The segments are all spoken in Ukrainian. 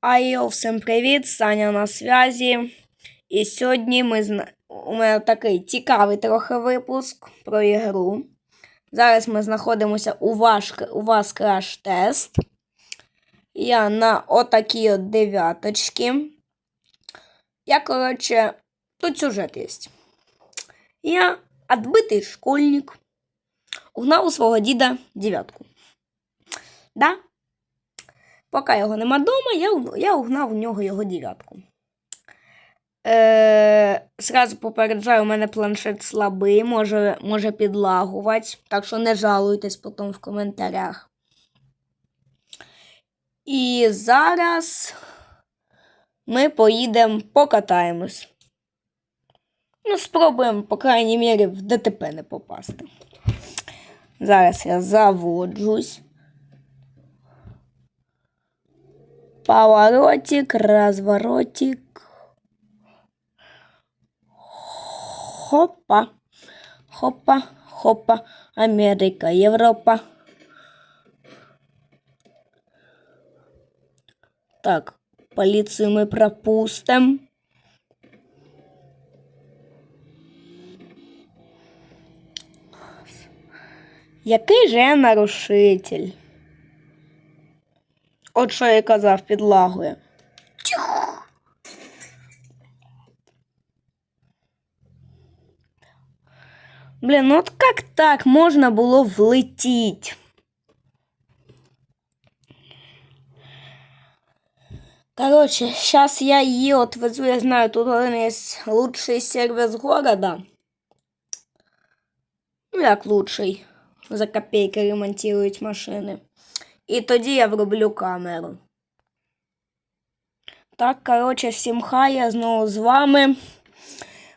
Айо, всім привіт, Саня на зв'язі. І сьогодні ми у мене такий цікавий трохи випуск про ігру. Зараз ми знаходимося у, ваш... у вас краш-тест. Я на отакій от дев'яточці. Я, коротше, тут сюжет є. Я отбитий школьник. Угнав у свого діда дев'ятку. Да? Поки його нема вдома, я, я угнав у нього його дев'ятку. Е, сразу попереджаю, у мене планшет слабий, може, може підлагувати, так що не жалуйтесь потім в коментарях. І зараз ми поїдемо покатаємось. Ну, спробуємо, по крайній мірі, в ДТП не попасти. Зараз я заводжусь. Поворотик, разворотик. Хопа. Хопа, хопа. Америка, Європа. Так, поліцію ми пропустимо. Який же нарушитель? От що я казав, підлагує. Блін, ну от як так можна було влетіть? Короче, сейчас я ее отвезу, я знаю, тут один есть лучший сервис города. Ну, як лучший. За копейки ремонтують машини. І тоді я вроблю камеру. Так, коротше, всім хай, я знову з вами.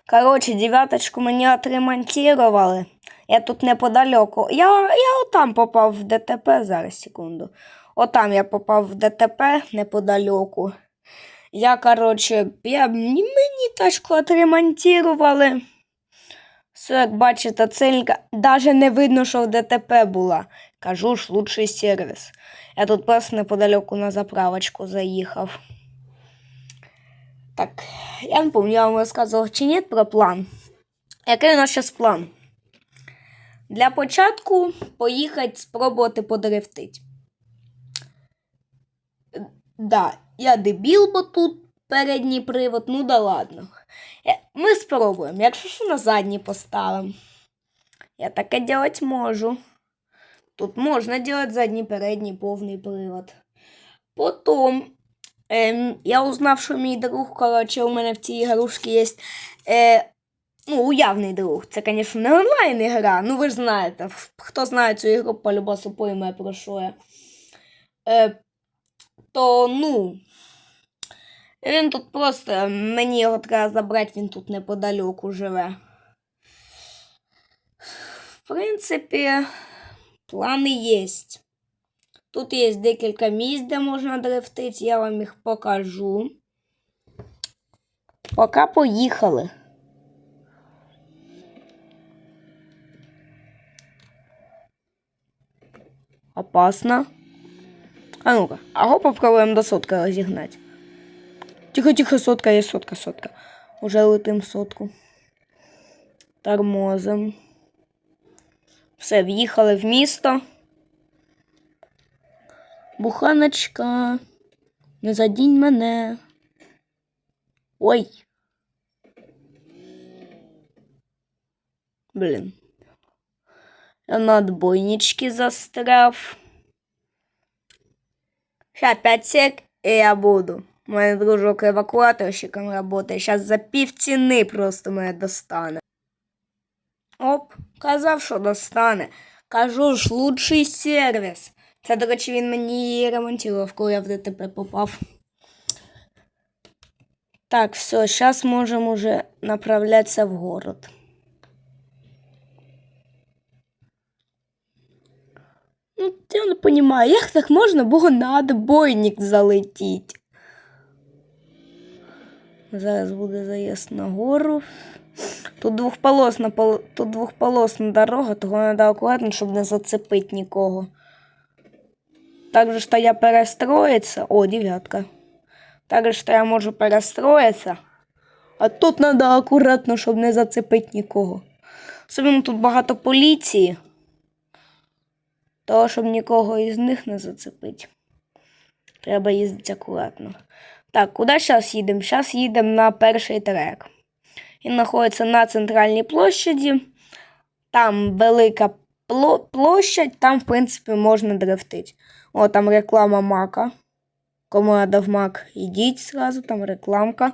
Коротше, дев'яточку мені отремонтували. Я тут неподалеку. Я, я отам попав в ДТП зараз, секунду. Отам я попав в ДТП неподалеку. Я, коротше, я, мені тачку отремонтували. Все, як бачите, целька. Даже не видно, що в ДТП була. Кажу ж, лучший сервіс. Я тут просто неподалеку на заправочку заїхав. Так, я не пам'ятаю, я вам розказував чи ні про план. Який у нас зараз план? Для початку поїхати спробувати подрифтити. Да, я дебіл, бо тут передній привод, ну да ладно. Ми спробуємо, якщо що на задній поставимо. Я таке делать можу. Тут можна делать задній, передній, повний привод. Потім ем, я узнав, що мій друг, коротше, у мене в цій ігрушці є. Е, ну, уявний друг. Це, звісно, не онлайн ігра. Ну, ви ж знаєте. Хто знає цю ігру, по-любасу пойме про що я. Е, то, ну. Він тут просто мені його треба забрати, він тут неподалеку живе. В принципі, плани є. Тут є декілька місць, де можна дрифтити, я вам їх покажу. Поки поїхали. Опасно. А ну-ка, а го попробуємо до сотки розігнати. Тихо, тихо, сотка є, сотка, сотка. Уже летим сотку. Тормозим. Все, в'їхали в місто. Буханочка. Не задінь мене. Ой. Блін. Я на отбойнички застряв. Сейчас 5 сек, и я буду. Мой дружок евакуаторщиком работает. Сейчас за пів ціни просто мене достане. Оп, казав, що достане. Кажу ж, лучший сервіс. Це, до речі, він мені ремонтував, коли я в ДТП попав. Так, все, зараз можемо уже направлятися в город. Ну, я не розумію, як так можна було на отбойник залетіти? Зараз буде заїзд на гору. Тут двохполосна, пол- тут двохполосна дорога, того треба акуратно, щоб не зацепити нікого. Так же я перестроїться. О, дев'ятка. Так що я можу перестроїтися. А тут треба акуратно, щоб не зацепити нікого. Особливо тут багато поліції. Того, щоб нікого із них не зацепити. Треба їздити акуратно. Так, куди зараз їдемо? Зараз їдемо на перший трек. Він знаходиться на центральній площаді. Там велика пло- площадь, там, в принципі, можна дрифтити. О, там реклама Мака. Кому надо в Мак, ідіть зразу, там рекламка.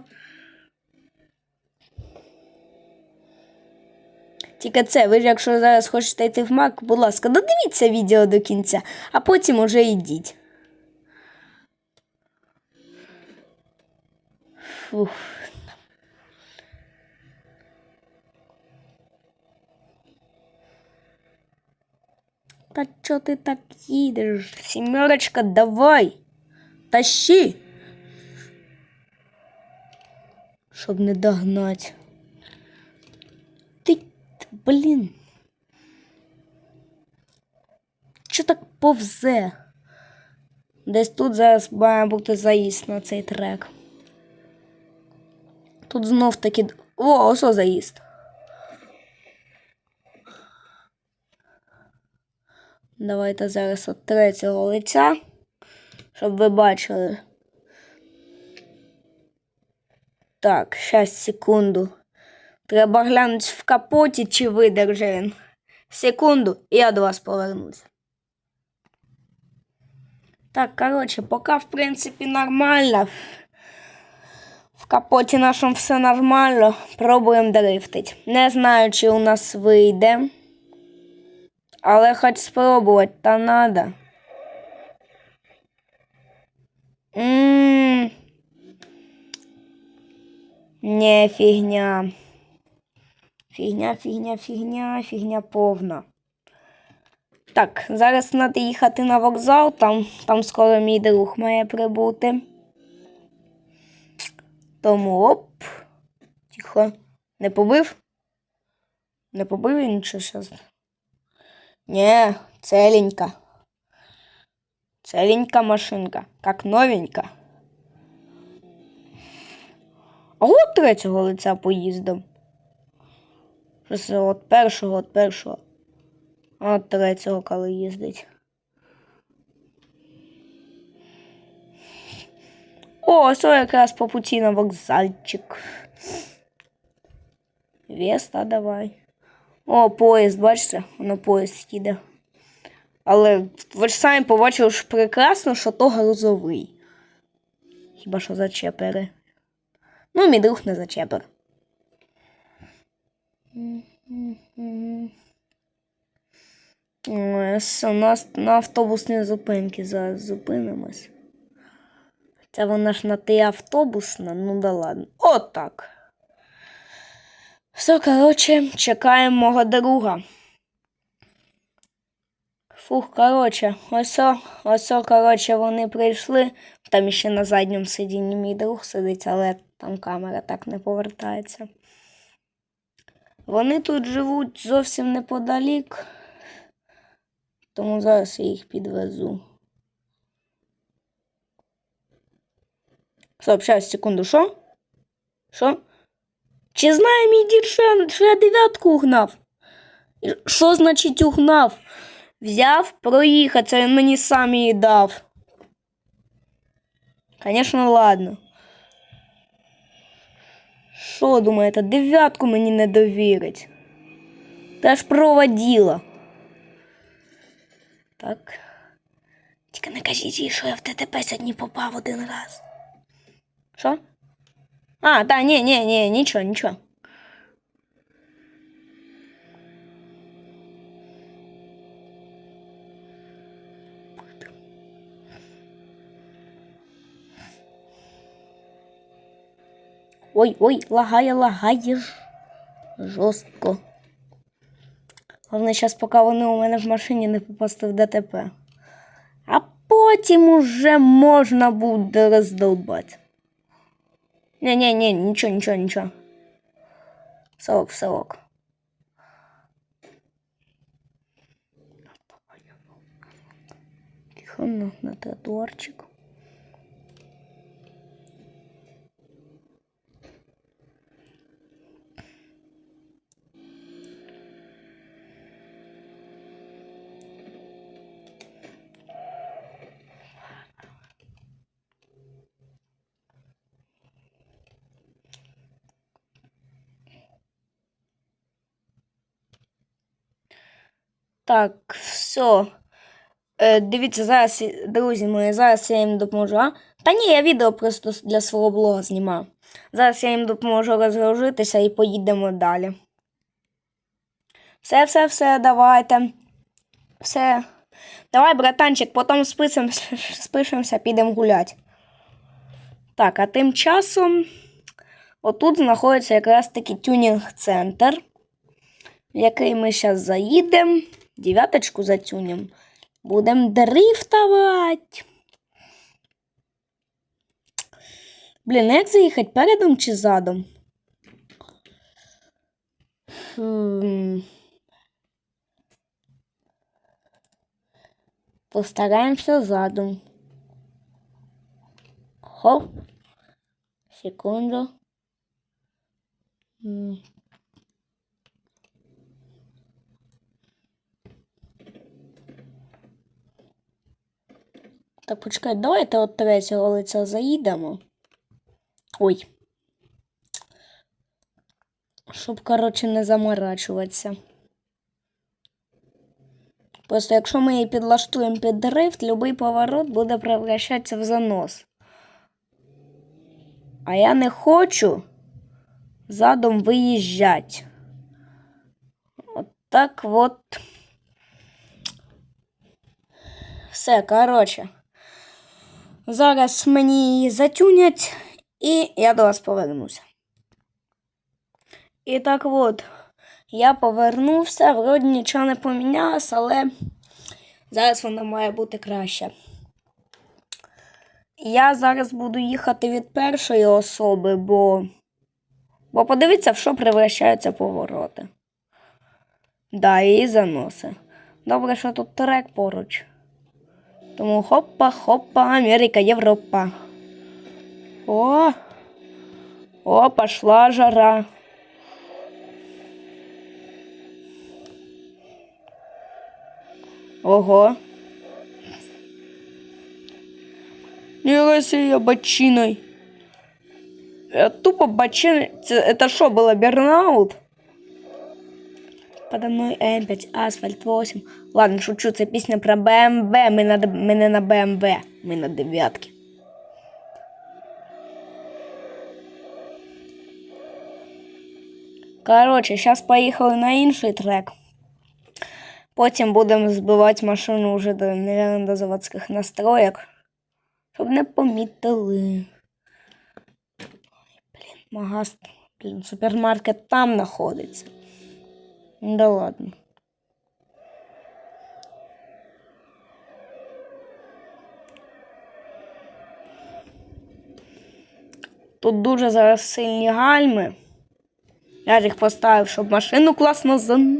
Тільки це, ви ж якщо зараз хочете йти в Мак, будь ласка, додивіться відео до кінця, а потім уже йдіть. Фух. Та чо ти так їдеш? Сімерочка, давай. Тащи. Щоб не догнать. Ти, блін. Що так повзе? Десь тут зараз має бути заїзд на цей трек. Тут знов таки. О, ось о заїзд. Давайте зараз от третього лиця, щоб ви бачили. Так, щас, секунду. Треба глянути в капоті, чи видержи він. Секунду, я до вас повернусь. Так, коротше, поки, в принципі, нормально. В капоті нашому все нормально. Пробуємо дрифтить. Не знаю, чи у нас вийде. Але хоч спробувати та надо. Ммм. Не, фігня. Фігня, фігня, фігня, фігня повна. Так, зараз треба їхати на вокзал, там, там скоро мій друг має прибути. Тому оп. Тихо. Не побив? Не побив він нічого зараз? Не, целенька. Целенька машинка, как новенька. А от третього лиця поїздом. Що це от першого, от першого. А от третього, коли їздить. О, ось якраз по путі на вокзальчик. Веста давай. О, поїзд, бачите? Воно поїзд їде. Але ви ж самі побачили що прекрасно, що то грузовий. Хіба що зачепери. Ну, мій друг не зачепер. Ось у нас на автобусній зупинці зараз зупинимось. Це вона ж на те автобусна, ну да ладно. Отак. Все, коротше, чекаємо мого друга. Фух, коротше, ось, о- ось, о, коротше, вони прийшли. Там ще на задньому сидінні мій друг сидить, але там камера так не повертається. Вони тут живуть зовсім неподалік, тому зараз я їх підвезу. Стоп, щас, секунду, що? Що? Чи знає мій дід, що я, дев'ятку угнав? Що значить угнав? Взяв проїхатися, він мені сам її дав. Конечно, ладно. Що думаєте, дев'ятку мені не довірить? Та ж проводила. Так. Тільки не кажіть їй, що я в ТТП сьогодні попав один раз. Що? А, та, ні, ні, ні, нічого, нічого. Ой, ой, лагає, лагає. Жорстко. Головне, зараз, поки вони у мене в машині не попасти в ДТП. А потім уже можна буде роздолбати. Не-не-не, ничего, ничего, ничего. Совок, совок. Тихо на, на тротуарчик. Так, все. Е, дивіться, зараз, друзі мої, зараз я їм допоможу. А? Та ні, я відео просто для свого блога знімаю. Зараз я їм допоможу розгружитися і поїдемо далі. Все, все, все, давайте. Все. Давай, братанчик, потім списимося, спишемося, підемо гуляти. Так, а тим часом отут знаходиться якраз таки тюнінг-центр, в який ми зараз заїдемо, дев'яточку затюнемо. Будемо дрифтувати. Блін, як заїхати передом чи задом? Постараємося задом. Хоп. Секунду. Так, почекай, давайте от третього лиця заїдемо. Ой. Щоб, коротше, не заморачуватися. Просто якщо ми її підлаштуємо під дрифт, будь-який поворот буде превращатися в занос. А я не хочу задом виїжджати. От так от. Все, коротше. Зараз мені її затюнять, і я до вас повернуся. І так от, я повернувся, вроді нічого не помінялось, але зараз вона має бути краще. Я зараз буду їхати від першої особи, бо. Бо подивіться, в що превращаються повороти. Да, і заноси. Добре, що тут трек поруч. Тому хопа, хопа, Америка, Європа. О! О, пошла жара. Ого. Нифига себе, бочиной. Я тупо бочиной. Это что, было бернаут? Подо мной М5, асфальт 8. Ладно, шучу, це пісня про БМВ. Ми на, ми не на БМВ, ми на дев'ятки. Коротше, зараз поїхали на інший трек. Потім будемо збивати машину вже до, наверное, до заводських настроєк. Щоб не помітили. Блін, магаз, блін, супермаркет там знаходиться. Да ладно. Тут дуже зараз сильні гальми. Я їх поставив, щоб машину класно заносило.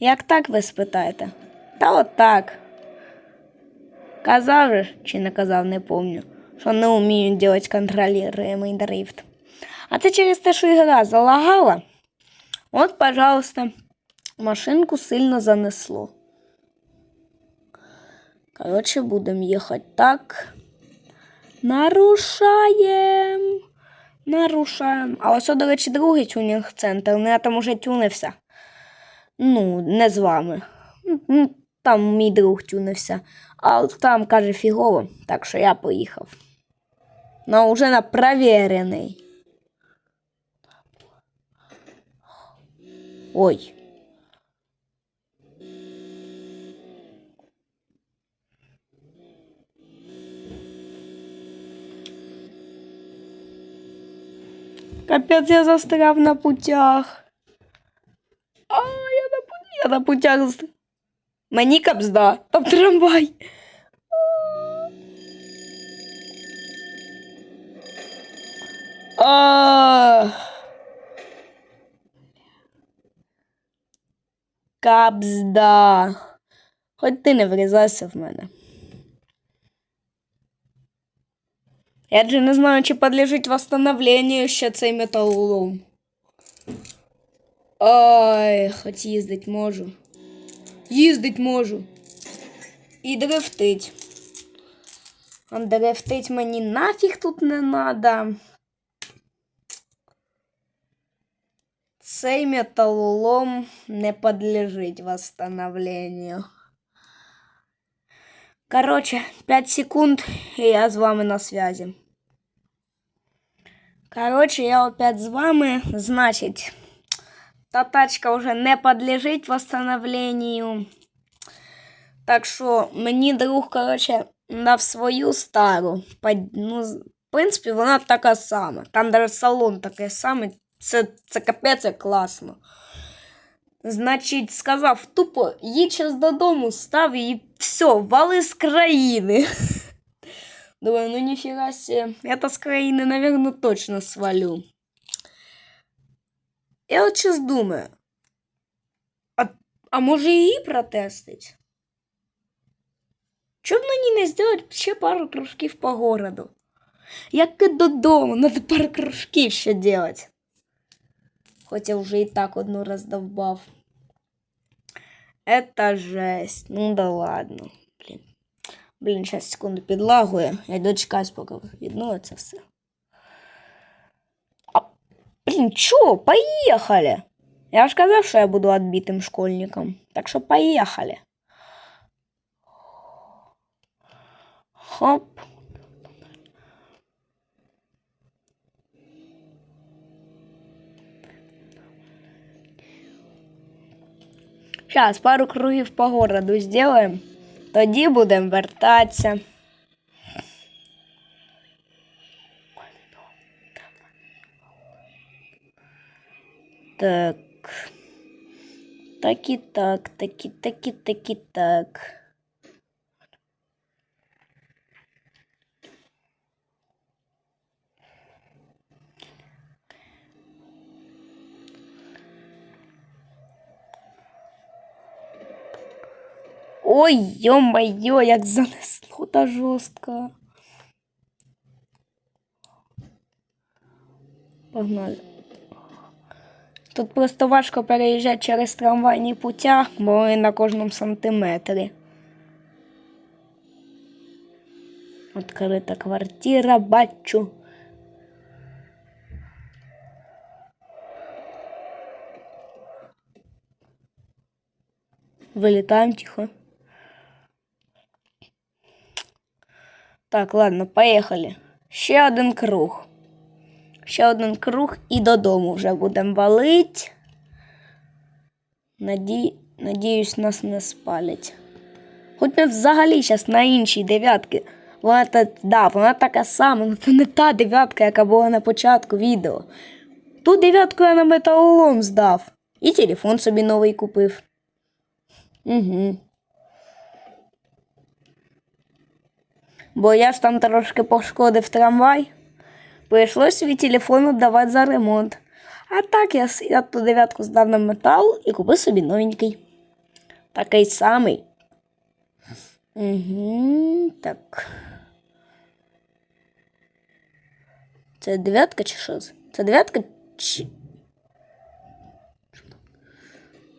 Як так ви спитаєте? Та от так. Казав же, чи не казав, не помню, що не вміють робити контролюємий дрифт. А це через те, що ігра залагала. От, пожалуйста, машинку сильно занесло. Коротше, будемо їхати так. Нарушаємо. Нарушаємо. А ось, до речі, другий тюнінг-центр. Ну, я там уже тюнився. Ну, не з вами. Там мій друг тюнився. А от там, каже, фігово. Так що я поїхав. Ну, вже на провірений. Ой. Капець, я застряв на путях. А, я на, пу- я на путях застряв. Мені капзда, там трамвай. Капзда. Хоч ти не врізайся в мене. Я же не знаю, чи подлежить восстановлению ще цей металолом. Ай, хоч їздить можу. Їздить можу. І дрифтить. А дрифтить мені нафіг тут не надо. Цей металолом не подлежить восстановлению. Короче, 5 секунд, і я з вами на связи. Короче, я опять з вами. Значить, та тачка вже не подлежить восстановлению. Так що мені друг, короче, дав свою стару. Под- Ну, з- в принципі, вона така сама. Там навіть салон такий самий. Це, це капець як класно. Значить, сказав тупо, їдь час додому, став і все, вали з країни. Думаю, ну ніфіга себе, я то з країни, наверное, точно свалю. Я от щас думаю, а, а може її протестить? Чому б мені не зробити ще пару кружків по городу? Як і додому, надо пару кружків ще делать. Хотя уже и так одну раздолбав. Это жесть. Ну да ладно. Блин. Блин, сейчас секунду підлагує. Я дочекаюсь, поки відновиться все. Блин, чё? Поехали. Я ж казав, що я буду отбитым школьником. Так що поехали. Хоп. Зараз пару кругів по городу зробимо. Тоді будемо вертатися. Так. Так і так, так і так і так і так. Ой, ё-моё, як занесло та жорстко. Погнали. Тут просто важко переїжджати через трамвайні путя, бо вони на кожному сантиметрі. Открита квартира, бачу. Вылетаем тихо. Так, ладно, поїхали. Ще один круг. Ще один круг і додому вже будемо валить. Наді... Надіюсь, нас не спалять. Хоч ми взагалі зараз на іншій дев'ятки. Вона та, да, вона така сама, але це не та дев'ятка, яка була на початку відео. Ту дев'ятку я на металолом здав. І телефон собі новий купив. Угу. Бо я ж там трошки пошкодив трамвай. Прийшлось свій телефон віддавати за ремонт. А так я, ту дев'ятку здав на метал і купив собі новенький. Такий самий. Угу, так. Це дев'ятка чи що? це? Дев'ятка чи.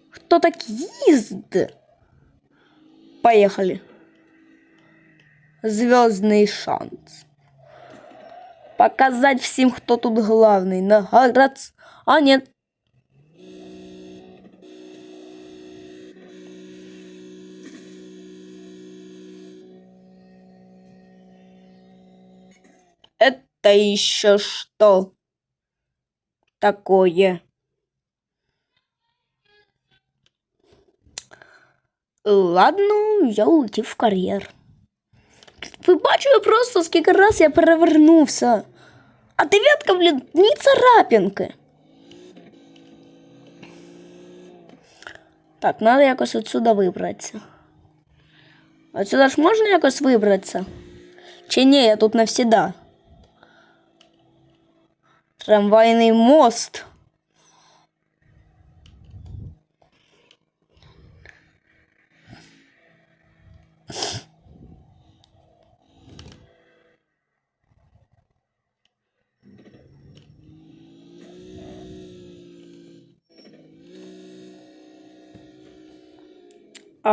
Хто так їздить? Поехали. Звездный шанс. Показать всем, кто тут главный. На город... А, нет. Это еще что такое? Ладно, я улетів в кар'єр. Ви бачили просто, скільки раз я перевернувся. А дев'ятка, блін, ні царапінки. Так, треба якось отсюда вибратися. Отсюда ж можна якось вибратися? Чи ні, я тут навсіда. Трамвайний мост.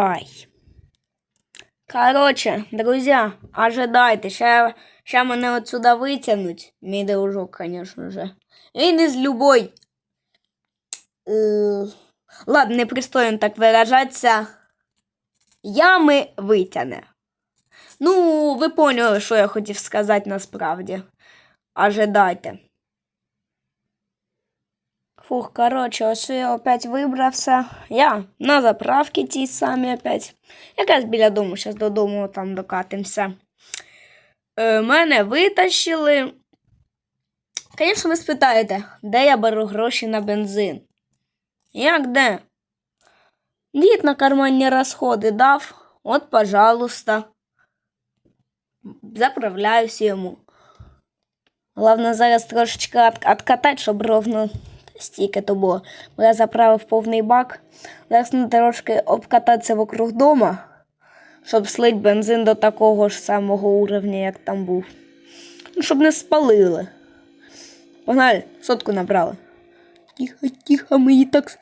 Ай. Короче, друзі, ожидайте, ще, ще мене отсюда витягнуть. Мій дружок, конечно же. Він із любой. Е, ладно, непристойно так виражатися. Ями витягне. Ну, ви поняли, що я хотів сказати насправді. Ожидайте. Фух, короче, ось я опять вибрався. Я на заправці тій самі опять. Якраз біля дому, зараз додому там докатимося. Е, мене витащили. Звісно, ви спитаєте, де я беру гроші на бензин? Як де? Дід на карманні розходи дав. От, пожалуйста. Заправляюсь йому. Головне зараз трошечки откатати, щоб ровно стільки то було. Бо я заправив повний бак. Зараз трошки обкататися вокруг дома, щоб слить бензин до такого ж самого уровня, як там був. Ну, щоб не спалили. Погнали, сотку набрали. Тихо, тихо, ми її так.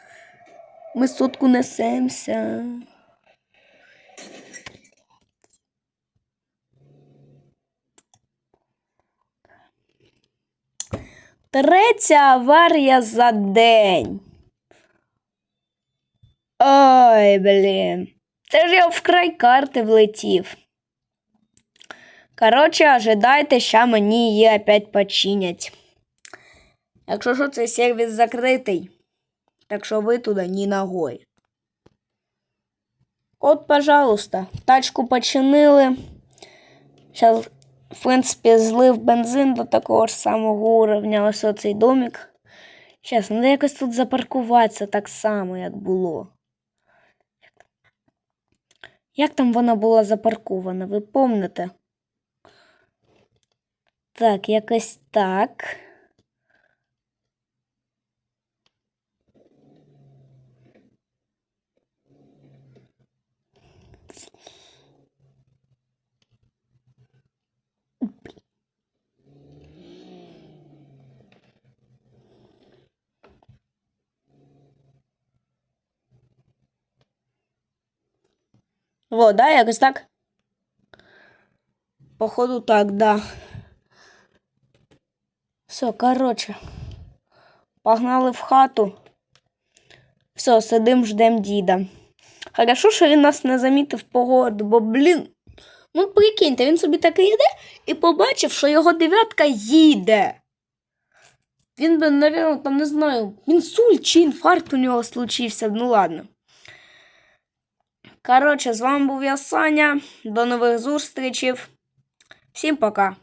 Ми сотку несемося. Третя аварія за день. Ой, блін. Це ж я в край карти влетів. Коротше, ожидайте, що мені її опять починять. Якщо що, цей сервіс закритий, так що ви туди ні ногою. От, пожалуйста, тачку починили. Зараз, в принципі, злив бензин до такого ж самого уровня. Ось оцей домик. Зараз, треба якось тут запаркуватися так само, як було. Як там вона була запаркована, ви помните? Так, якось так. Во, да, якось так? Походу так, да. Все, короче. Погнали в хату. Все, сидим, ждем діда. Хорошо, що він нас не замітив погоду, бо, блін. Ну, прикиньте, він собі таки йде і побачив, що його дев'ятка їде. Він би, навірно, там не знаю, інсульт чи інфаркт у нього случився. Ну ладно. Коротше, з вами був я Саня. До нових зустрічей. Всім пока.